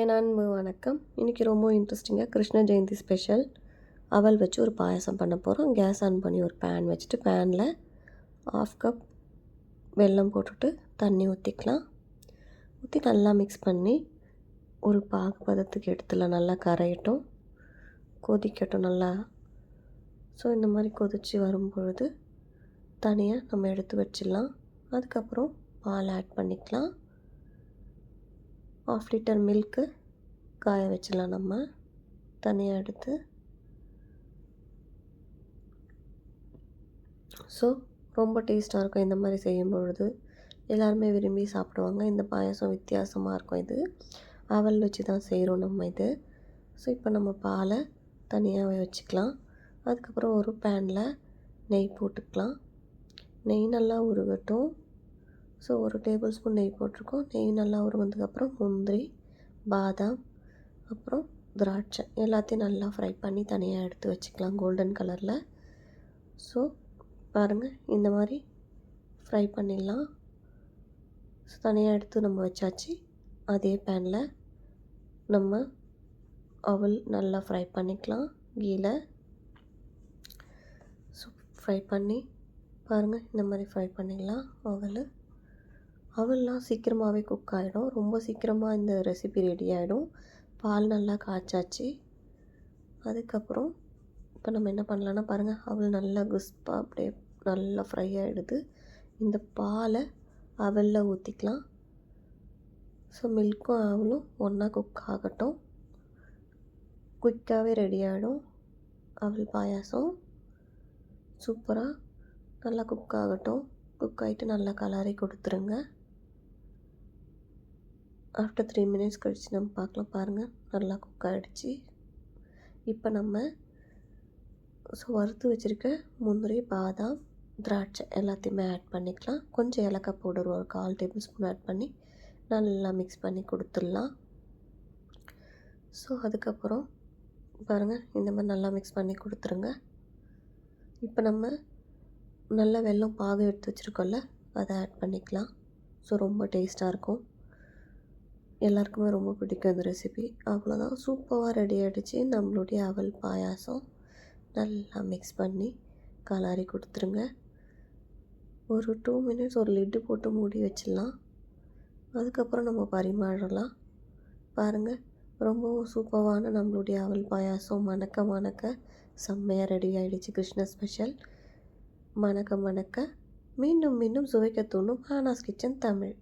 என் அன்பு வணக்கம். இன்றைக்கி ரொம்ப இன்ட்ரெஸ்டிங்காக கிருஷ்ண ஜெயந்தி ஸ்பெஷல் அவல் வச்சு ஒரு பாயசம் பண்ண போகிறோம் கேஸ் ஆன் பண்ணி ஒரு பேன் வச்சுட்டு பேனில் ஆஃப் கப் வெல்லம் போட்டுட்டு தண்ணி ஊற்றிக்கலாம் ஊற்றி நல்லா மிக்ஸ் பண்ணி ஒரு பாகு பதத்துக்கு எடுத்துல நல்லா கரையட்டும். கொதிக்கட்டும் நல்லா. ஸோ இந்த மாதிரி கொதித்து வரும்பொழுது தனியாக நம்ம எடுத்து வச்சிடலாம். அதுக்கப்புறம் பால் ஆட் பண்ணிக்கலாம். ஆஃப் லிட்டர் மில்க்கு காய வச்சிடலாம் நம்ம. தனியாக எடுத்து. ஸோ ரொம்ப டேஸ்ட்டாக இருக்கும் இந்த மாதிரி செய்யும் பொழுது எல்லாருமே விரும்பி சாப்பிடுவாங்க. இந்த பாயசம் வித்தியாசமாக இருக்கும் இது. அவல் வச்சு தான் செய்கிறோம் நம்ம இது. ஸோ இப்போ நம்ம பாலை தனியாக வச்சுக்கலாம். அதுக்கப்புறம் ஒரு பேனில் நெய் போட்டுக்கலாம். நெய் நல்லா உருகட்டும். ஸோ ஒரு டேபிள் ஸ்பூன் நெய் போட்டிருக்கோம். நெய் நல்லா உருவந்ததுக்கப்புறம் முந்திரி பாதாம் அப்புறம் திராட்சை. எல்லாத்தையும் நல்லா ஃப்ரை பண்ணி தனியாக எடுத்து வச்சுக்கலாம் கோல்டன் கலரில் ஸோ பாருங்கள் இந்த மாதிரி ஃப்ரை பண்ணிடலாம். ஸோ தனியாக எடுத்து நம்ம வச்சாச்சு. அதே பேனில் நம்ம அவல் நல்லா ஃப்ரை பண்ணிக்கலாம் கீழ. ஸோ ஃப்ரை பண்ணி பாருங்கள் இந்த மாதிரி ஃப்ரை பண்ணிடலாம் அவல் அவல்லாம் சீக்கிரமாகவே குக் ஆகிடும் ரொம்ப சீக்கிரமாக இந்த ரெசிபி ரெடி ஆகிடும் பால் நல்லா காய்ச்சாச்சு. அதுக்கப்புறம் இப்போ நம்ம என்ன பண்ணலான்னா பாருங்கள் அவள் நல்லா குஸ்பாக அப்படியே நல்லா ஃப்ரை ஆகிடுது இந்த பாலை அவலில் ஊற்றிக்கலாம் ஸோ மில்க்கும் அவளும் ஒன்றா குக் ஆகட்டும். குயிக்காகவே ரெடி ஆகிடும் அவள் பாயாசம் சூப்பராக நல்லா குக் ஆகட்டும். குக் ஆகிட்டு நல்லா கலரி கொடுத்துருங்க. ஆஃப்டர் த்ரீ மினிட்ஸ் கழித்து நம்ம பார்க்கலாம். பாருங்கள் நல்லா குக் ஆகிடுச்சு இப்போ நம்ம ஸோ வறுத்து வச்சுருக்க முந்திரி பாதாம் திராட்சை எல்லாத்தையுமே ஆட் பண்ணிக்கலாம். கொஞ்சம் ஏலக்காய் பவுடர் ஒரு கால் டேபிள் ஸ்பூன் ஆட் பண்ணி நல்லா மிக்ஸ் பண்ணி கொடுத்துடலாம். ஸோ அதுக்கப்புறம் பாருங்கள் இந்த மாதிரி நல்லா மிக்ஸ் பண்ணி கொடுத்துருங்க. இப்போ நம்ம நல்லா வெல்லம் பாகு எடுத்து வச்சுருக்கோம்ல அதை ஆட் பண்ணிக்கலாம். ஸோ ரொம்ப டேஸ்ட்டாக இருக்கும். எல்லாருக்குமே ரொம்ப பிடிக்கும் இந்த ரெசிபி அவ்வளோதான் சூப்பராக ரெடி ஆகிடுச்சு நம்மளுடைய அவல் பாயாசம் நல்லா மிக்ஸ் பண்ணி கலாரி கொடுத்துருங்க. ஒரு டூ மினிட்ஸ் ஒரு லிட்டு போட்டு மூடி வச்சிடலாம். அதுக்கப்புறம் நம்ம பரிமாறலாம். பாருங்கள் ரொம்பவும் சூப்பரான நம்மளுடைய அவல் பாயாசம். மணக்க மணக்க செம்மையாக ரெடி ஆகிடுச்சு கிருஷ்ண ஸ்பெஷல் மணக்க மணக்க. மீண்டும் மீண்டும் சுவைக்க தூணும். ஹானாஸ் கிச்சன் தமிழ்.